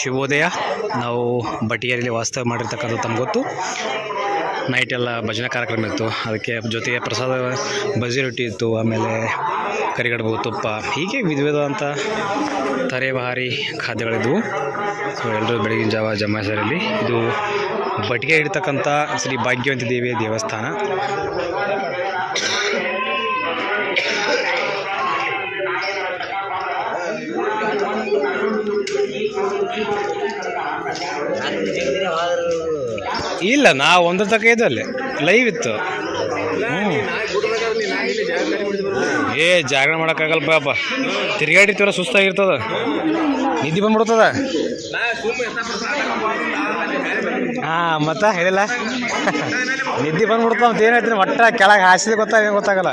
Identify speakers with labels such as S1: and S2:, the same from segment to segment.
S1: ಶುಭೋದಯ ನಾವು ಬಟಿಯರಲ್ಲಿ ವಾಸ್ತವ ಮಾಡಿರ್ತಕ್ಕಂಥ ತಮ್ಗೆ ಗೊತ್ತು. ನೈಟ್ ಎಲ್ಲ ಭಜನೆ ಕಾರ್ಯಕ್ರಮ ಇತ್ತು. ಅದಕ್ಕೆ ಜೊತೆಗೆ ಪ್ರಸಾದ ಬಜ್ಜಿ ರೊಟ್ಟಿ ಇತ್ತು, ಆಮೇಲೆ ಕರಿಗಡುಬು, ತುಪ್ಪ, ಹೀಗೆ ವಿಧ ವಿಧವಾದಂಥ ತರೇಬಹಾರಿ ಖಾದ್ಯಗಳಿದ್ವು. ಸೊ ಎಲ್ಲರೂ ಬೆಳಗಿನ ಜಾವ ಜಮಾಸರಲ್ಲಿ ಇದು ಬಟಿಗೆ ಇಡ್ತಕ್ಕಂಥ ಶ್ರೀ ಭಾಗ್ಯವಂತಿ ದೇವಿಯ ದೇವಸ್ಥಾನ. ಇಲ್ಲ ನಾ ಒಂದ್ರ ತಕ ಇದ್ದು ಅಲ್ಲಿ. ಲೈವ್ ಇತ್ತು. ಏ, ಜಾಗರಣೆ ಮಾಡೋಕ್ಕಾಗಲ್ಲ ಪಾಪ. ತಿರುಗಾಡಿರ್ತೀವಲ್ಲ ಸುಸ್ತಾಗಿರ್ತದ. ನಿಧಿ ಬಂದ್ಬಿಡ್ತದ? ಹಾ ಮತ್ತೆ ಹೇಳಿಲ್ಲ. ನಿದ್ದೆ ಬಂದ್ಬಿಡ್ತಾವ ಅಂತ ಏನೈತಿ ಒಟ್ಟ ಕೆಳಗೆ ಹಾಸಿದ ಗೊತ್ತಾಗ ಗೊತ್ತಾಗಲ್ಲ.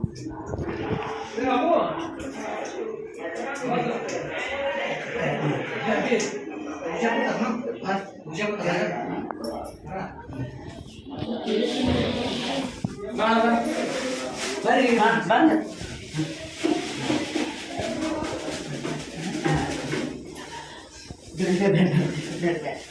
S2: बरी बंद। बैठ
S1: बैठ बैठ बैठ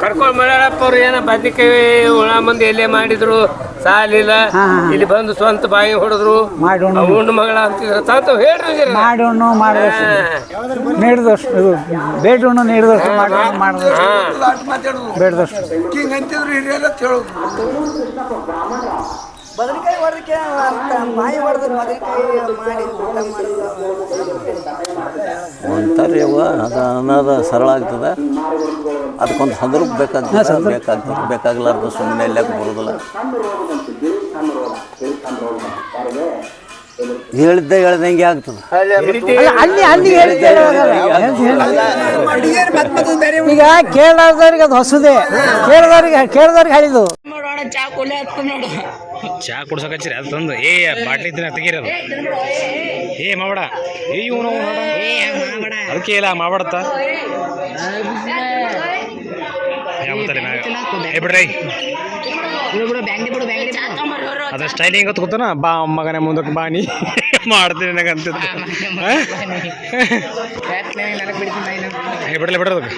S3: ಕರ್ಕೊಂಡ್ ಮಾಡ್ಯಾರಪ್ಪ ಅವ್ರು ಏನ ಬದ್ನಿಕಾಯಿ ಉಳ ಮಂದಿ ಎಲ್ಲೇ ಮಾಡಿದ್ರು ಸಾಲಿಲ್ಲ. ಇಲ್ಲಿ ಬಂದು ಸ್ವಂತ ಬಾಯಿ ಹೊಡೆದ್ರು.
S4: ಮಾಡೋಣ.
S3: ಉಂಡು ಮಗಳ ಅಂತಿದ್ರು. ತಾತ ಹೇಳ್ರಿ.
S4: ಮಾಡೋಣ ಮಾಡಿದಷ್ಟು. ನೀಡಿದಷ್ಟು. ಇದು ಬೇಟನ್ನು ನೀಡಿದಷ್ಟು ಮಾಡೋಣ ಮಾಡಿದಷ್ಟು. ಬೇಡದಷ್ಟು.
S5: ಬದನೆಕಾಯಿ ಹೊಡೆದಕ್ಕೆ ಅಂತ ಬಾಯಿ ಹೊಡೆದು ಬದನೆಕಾಯಿ ಮಾಡಿ ಊಟ ಮಾಡೋದು
S6: ಒಂಥರ ಯವ್ವ ಅದು ಅನ್ನೋದು ಸರಳ ಆಗ್ತದೆ ಅದಕ್ಕೊಂದು ಸಂದರ್ಭ ಬೇಕಾಗ್ತದೆ ಬೇಕಾಗ್ತದೆ ಬೇಕಾಗ್ಲಾರ್ದು ಸುಮ್ಮನೆ ಎಲ್ಲಕ್ಕೆ ಬರೋದಿಲ್ಲ ಹೇಳಿದ್ದೆ ಹೇಳ್ದಂಗೆ ಆಗ್ತದೆ
S4: ಅಲ್ಲಿ ಅಲ್ಲಿ ಹೇಳಿದ್ದೆ ಈಗ ಕೇಳಾರ್ದವ್ರಿಗೆ ಅದು ಹೊಸದೇ ಕೇಳಿದವ್ರಿಗೆ ಕೇಳಿದವ್ರಿಗೆ ಹೇಳಿದ್ದು
S2: ನೋಡೋಣ ಚಾ ಕೊಲೆ ಹತ್ತು ನೋಡು.
S1: ಚಾ ಕುಡ್ಸಕಚ್ಚಿರಿ ಅದು ತಂದು. ಏ ಬಾಟ್ಲಿ ತಿನ್ನ ತೆಗೀರಿ ಅದು ಏ ಮಾವಡ. ಏ ಇವನು ಅದಕ್ಕೆ ಇಲ್ಲ ಮಾವಡತ್ತ. ಅದ ಏ. ಬಿಡ್ರಿ. ಅದ್ರ ಸ್ಟೈಲಿಂಗ್ ಗೊತ್ತು ಗೊತ್ತನ? ಬಾ ಮಗನೇ ಮುಂದಕ್ಕೆ ಬಾ ನೀ. ಮಾಡ್ತೀನಿ ನನಗೆ ಅಂತ ಏ ಬಿಡಲ್ಲ ಬಿಡ್ರಿ ಅದಕ್ಕೆ.